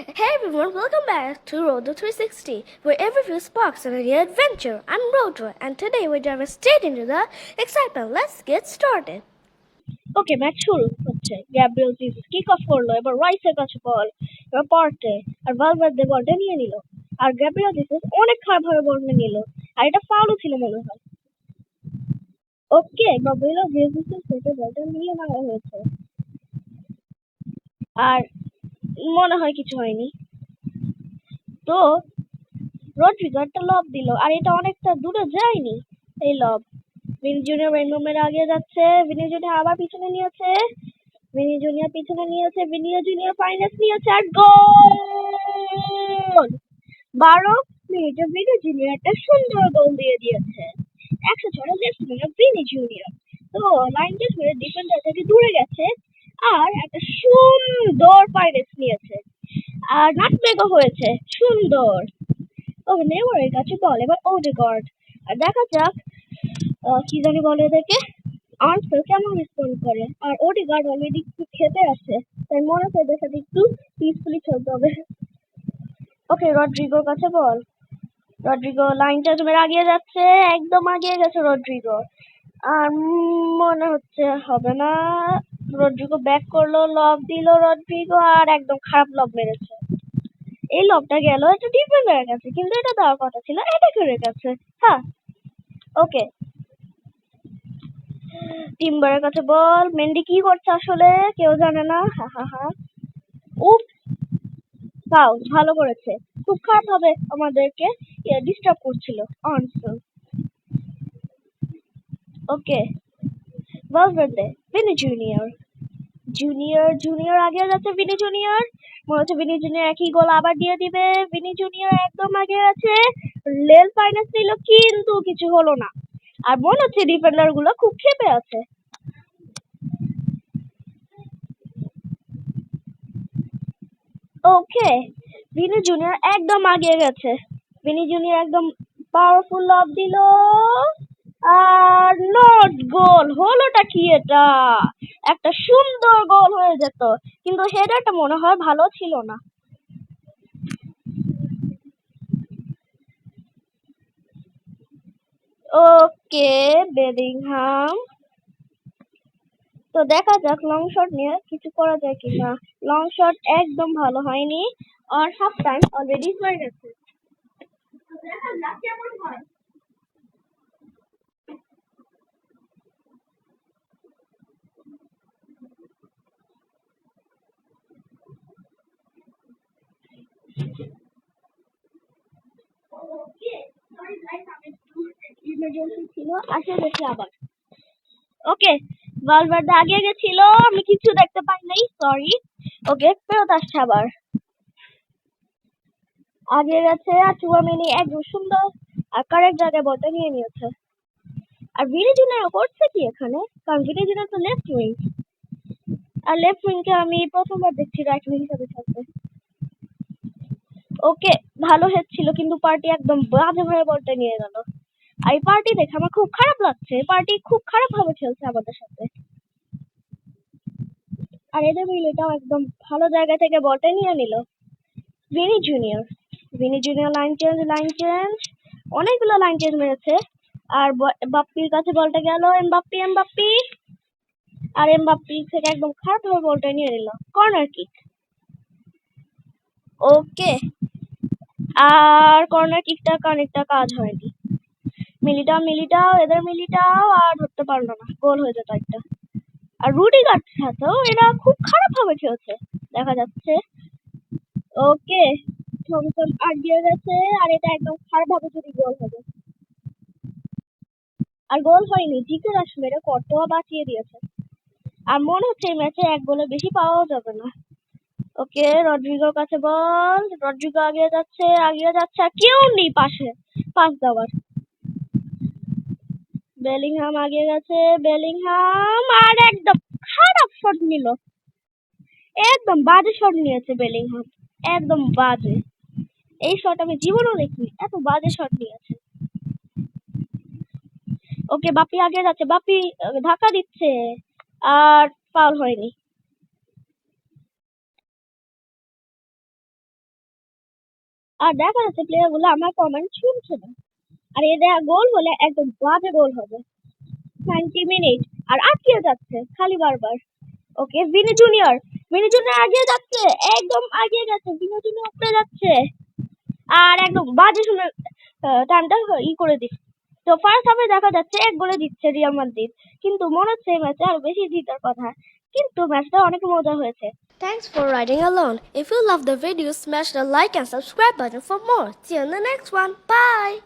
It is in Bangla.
Hey everyone, welcome back to Road to 360, where every few sparks a new adventure. I'm Rotor, and today we're diving straight into the excitement. Let's get started. Okay match শুরু হচ্ছে গ্যাব্রিয়েল জিসাস কিক অফ করলো এবার রাইসের কাছে বল এবার পার্টে আর ভালভার্দে বলটা নিয়ে নিল আর গ্যাব্রিয়েল জিসাস অনেক খারাপ ভাবে বলটা নিল আর এটা ফাউলও ছিল মনে হয় ওকে গ্যাব্রিয়েল জিসাসের থেকে বলটা নিয়ে নেওয়া হয়েছে আর মনে হয় কিছু হয়নি। তো রড্রিগো একটা লব দিল, আর এটা অনেকটা দূরে যায়নি, এই লব ভিনি জুনিয়র রেনবমের আগে যাচ্ছে ভিনি জুনিয়র আবার পিছনে নিয়েছে ভিনি জুনিয়র পিছনে নিয়েছে ভিনি জুনিয়র ফাইনাস নিয়েছে, আর গোল বারো মিনিটে ভিনি জুনিয়র একটা সুন্দর গোল দিয়ে দিয়েছে। একশো ছয় মিনিট ভিনি জুনিয়র তো লাইন করে ডিফেন্ডার থেকে দূরে গেছে। আর একটা সুন্দর পাইরেস নিয়েছে। আর নাটমেগও হয়েছে, সুন্দর। ও, নেওয়ারের কাছে বল, এবার ওডেগার্ড আর দেখা যাক কি জানি বলে এদেরকে। আর্মসেল কেমন রেসপন্ড করে? আর ওডিগার্ড অলরেডি একটু খেতে আসে তাই মনে হচ্ছে এদের সাথে একটু পিসফুলি চলতে হবে। ওকে রড্রিগোর কাছে বল। রড্রিগো লাইনটা তুমি আগিয়ে যাচ্ছে, একদম আগিয়ে গেছে রড্রিগো আর মনে হচ্ছে হবে না। রড্রিগো ব্যাক করল লব দিল রড্রিগো আর একদম খারাপ লব মেরেছে। এই লবটা গেল এটা ডিফেন্ডারের কাছে কিন্তু এটা দেওয়ার কথা ছিল অ্যাটাকারের কাছে হ্যাঁ। ওকে টিম্বারের কাছে বল, মেন্ডি কি করছে আসলে, কেউ জানে না, হা হা হা। উপ তাও ভালো করেছে। খুব খারাপ হবে আমাদেরকে ডিস্টার্ব করছিল অনসল okay Valverde Vini Junior Junior Junior আগে যাচ্ছে ভিনি জুনিয়র মনে হচ্ছে ভিনি জুনিয়র একই গোল আবার দিয়ে দিবে। ভিনি জুনিয়র একদম আগে আছে। লেল ফাইনাস নিল, কিন্তু কিছু হলো না। আর মনে হচ্ছে ডিফেন্ডারগুলো খুব ক্ষেপে আছে। ওকে ভিনি জুনিয়র একদম আগে গেছে। ভিনি জুনিয়র একদম পাওয়ারফুল লব দিল। আর নট গোল হলোটা কি এটা? একটা সুন্দর গোল হয়ে যেত, কিন্তু হেডারটা মনে হয় ভালো ছিল না। ওকে, বেদিংহাম। তো দেখা যাক লং শট নিয়ে কিছু করা যায় কিনা। লং শট একদম ভালো হয়নি, আর হাফ টাইম অলরেডি হয়ে গেছে। দেখা যাক কেমন হয় ওকে সরি গাইস আমি একটু ইমার্জেন্সি ছিল আসে দেখি আবার ওকে ভালভার্দে আগে গেছিল, আমি কিছু দেখতে পাই নাই সরি ওকে, ফেরত আসছে আবার। আগে গেছে, আর চুয়ামিনি একদম সুন্দর, আর কারেক্ট জায়গায় বলটা নিয়ে নিয়েছে। আর ভিনি জুনিয়র করছে কি এখানে? কারণ ভিনি জুনিয়র তো লেফট উইং আর লেফট উইংকে আমি প্রথমবার দেখছি রাইট উইং হিসাবে খেলতে ওকে, ভালো হেড ছিল, কিন্তু পার্টি একদম বাজে ভাবে বলটা নিয়ে গেল। আর এই পার্টি দেখে আমার খুব খারাপ লাগছে। পার্টি খুব খারাপ ভাবে খেলছে আমাদের সাথে। আর এদের মিলিটাও একদম ভালো জায়গা থেকে বলটা নিয়ে নিল। Vini Junior Vini Junior line change line change অনেকগুলো লাইন চেঞ্জ মেরেছে। আর বাপ্পির কাছে বলটা গেল এম বাপ্পি এম বাপ্পি আর এম বাপ্পি থেকে একদম খারাপ ভাবে বলটা নিয়ে নিল। Corner kick okay. আর কর্নার কিকটা অনেকটা কাজ হয়নি। মিলিটাও মিলিটাও, এদের মিলিটাও, আর ধরতে পারল না। গোল হয়ে যেত একটা আর রুডিগার সাথেও এরা খুব খারাপ ভাবে খেলছে, দেখা যাচ্ছে। ওকে, থমসন আগিয়ে গেছে, আর এটা একদম খারাপ ভাবে যদি গোল হবে। আর গোল হয়নি জিকের আসলে এটা কর্তোয়া বাঁচিয়ে দিয়েছে। আর মনে হচ্ছে এই ম্যাচে এক গোলে বেশি পাওয়াও যাবে না। ওকে রড্রিগোর কাছে বল। রড্রিগো আগিয়ে যাচ্ছে আগিয়ে যাচ্ছে, আর কেউ নেই পাশে। পাস দেওয়ার বেলিংহাম আগিয়ে গেছে, বেলিংহাম, আর একদম খারাপ শট নিল। একদম বাজে শট নিয়েছে বেলিংহাম। একদম বাজে। এই শট আমি জীবনেও দেখিনি, এত বাজে শট নিয়েছে। ওকে, বাপি আগে যাচ্ছে, বাপি ধাক্কা দিচ্ছে, আর ফাউল হয়নি। আর দেখা যাচ্ছে প্লেয়ারগুলো আমার কমেন্ট শুনছে না। আর এটা গোল হলে একদম বাজে গোল হবে। নাইনটি মিনিট আর আটকে যাচ্ছে খালি বারবার। Okay Vini Junior Vini Junior আগিয়ে যাচ্ছে। একদম আগিয়ে গেছে। ভিনি জুনিয়র উপরে যাচ্ছে। আর একদম বাজে শুনে টাইমটা ই করে দিচ্ছে। তো ফার্স্ট হাফে দেখা যাচ্ছে এক গোলে দিচ্ছে রিয়াল মাদ্রিদ কিন্তু মনে হচ্ছে এই ম্যাচে আরও বেশি জিতার কথা। কিন্তু ম্যাচটা অনেক মজা হয়েছে Thanks for riding along. If you love the video, smash the like and subscribe button for more. See you in the next one. Bye.